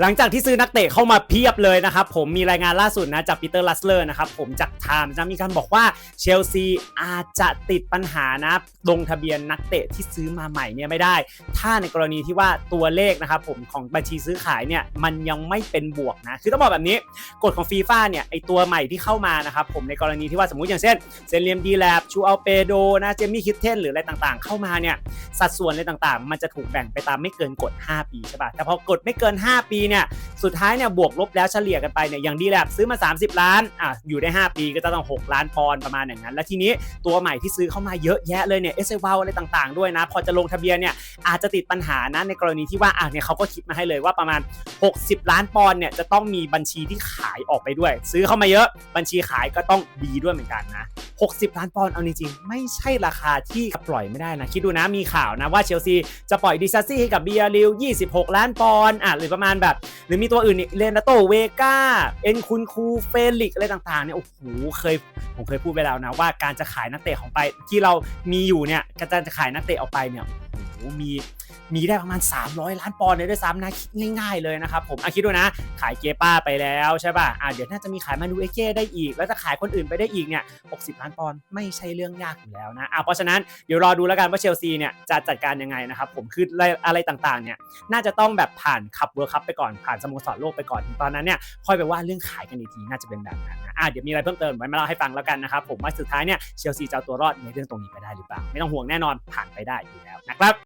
หลังจากที่ซื้อนักเตะเข้ามาเพียบเลยนะครับผมมีรายงานล่าสุดนะจากปีเตอร์ลัสเลอร์นะครับผมจากไทม์นะมีการบอกว่าเชลซีอาจจะติดปัญหานะลงทะเบียนนักเตะที่ซื้อมาใหม่เนี่ยไม่ได้ ถ้าในกรณีที่ว่าตัวเลขนะครับผมของบัญชีซื้อขายเนี่ยมันยังไม่เป็นบวกนะคือต้องบอกแบบนี้กฎของฟีฟ่าเนี่ยไอตัวใหม่ที่เข้ามานะครับผมในกรณีที่ว่าสมมติอย่างเช่นเซนเลียมดีแลบชูอัลเปโดนะเจมี่คิทเทนหรืออะไรต่างๆ เข้ามาเนี่ยสัดส่วนอะไรต่างๆ มันจะถูกแบ่งไปตามไม่เกินกฎ 5 ปีใช่ป่ะแต่พอกฎไม่เกิน 5 ปีเนี่ยสุดท้ายเนี่ยบวกลบแล้วเฉลี่ยกันไปเนี่ยอย่างดีแลบซื้อมา 30 ล้านอะอยู่ได้ 5 ปีก็จะต้อง 6 ล้านปอนประมาณอย่างนั้น แล้วทีนี้ตัวใหม่ที่ซื้อเข้ามาเยอะแยะเลยเนี่ยเอสเอวอะไรต่างๆด้วยนะ พอจะลงทะเบียนเนี่ยอาจจะติดปัญหานะในกรณีที่ว่าอะเนี่ยเขาก็คิดมาให้เลยว่าประมาณ 60 ล้านปอนเนี่ยจะต้องมีบัญชีที่ขายออกไปด้วย ซื้อเข้ามาเยอะบัญชีขายก็ต้องดีด้วยเหมือนกันนะ 60 ล้านปอนด์เอาจริงๆไม่ใช่ราคาที่ปล่อยไม่ได้นะ คิดดูนะมีข่าวนะว่าเชลซีจะปล่อยดิซาซี่ให้กับเบียริล26 ล้านปอนด์อะหรือประมาณแบบ หรือมีตัวอื่นอีกเลนาโตเวกาเอ็นคุนคูเฟลิกอะไรต่างๆเนี่ยโอ้โหเคยผมเคยพูดไปแล้วนะว่าการจะขายนักเตะของไปที่เรามีอยู่เนี่ยการจะขายนักเตะออกไปเนี่ย มีมีได้ประมาณ 300 ล้านปอนด์เลยด้วยซ้ำนะคิดง่ายๆเลยนะครับผมอะคิดดูนะ ขายเกป้าไปแล้วใช่ป่ะอะเดี๋ยวน่าจะมีขายมานูเอเก้ได้อีก แล้วจะขายคนอื่นไปได้อีกเนี่ย 60 ล้านปอนด์ไม่ใช่เรื่องยากอยู่แล้วนะอะเพราะฉะนั้นเดี๋ยวรอดูแล้วกันว่าเชลซีเนี่ยจะจัดการยังไงนะครับผมคืออะไรต่างๆเนี่ยน่าจะต้องแบบผ่านขับเวิร์คัพไปก่อนผ่านสโมสรโลกไปก่อนตอนนั้นเนี่ยค่อยไปว่าเรื่องขายกันอีกทีน่าจะเป็นแบบนั้นนะอะเดี๋ยวมีอะไรเพิ่มเติมไว้มาเล่าให้ฟังแล้วกันนะครับผมว่าสุดท้ายเนี่ยเชลซีจะตัวรอดในเรื่องตรงนี้ไปได้หรือเปล่าไม่ต้องห่วงแน่นอนผ่านไปได้อยู่แล้วนะครับ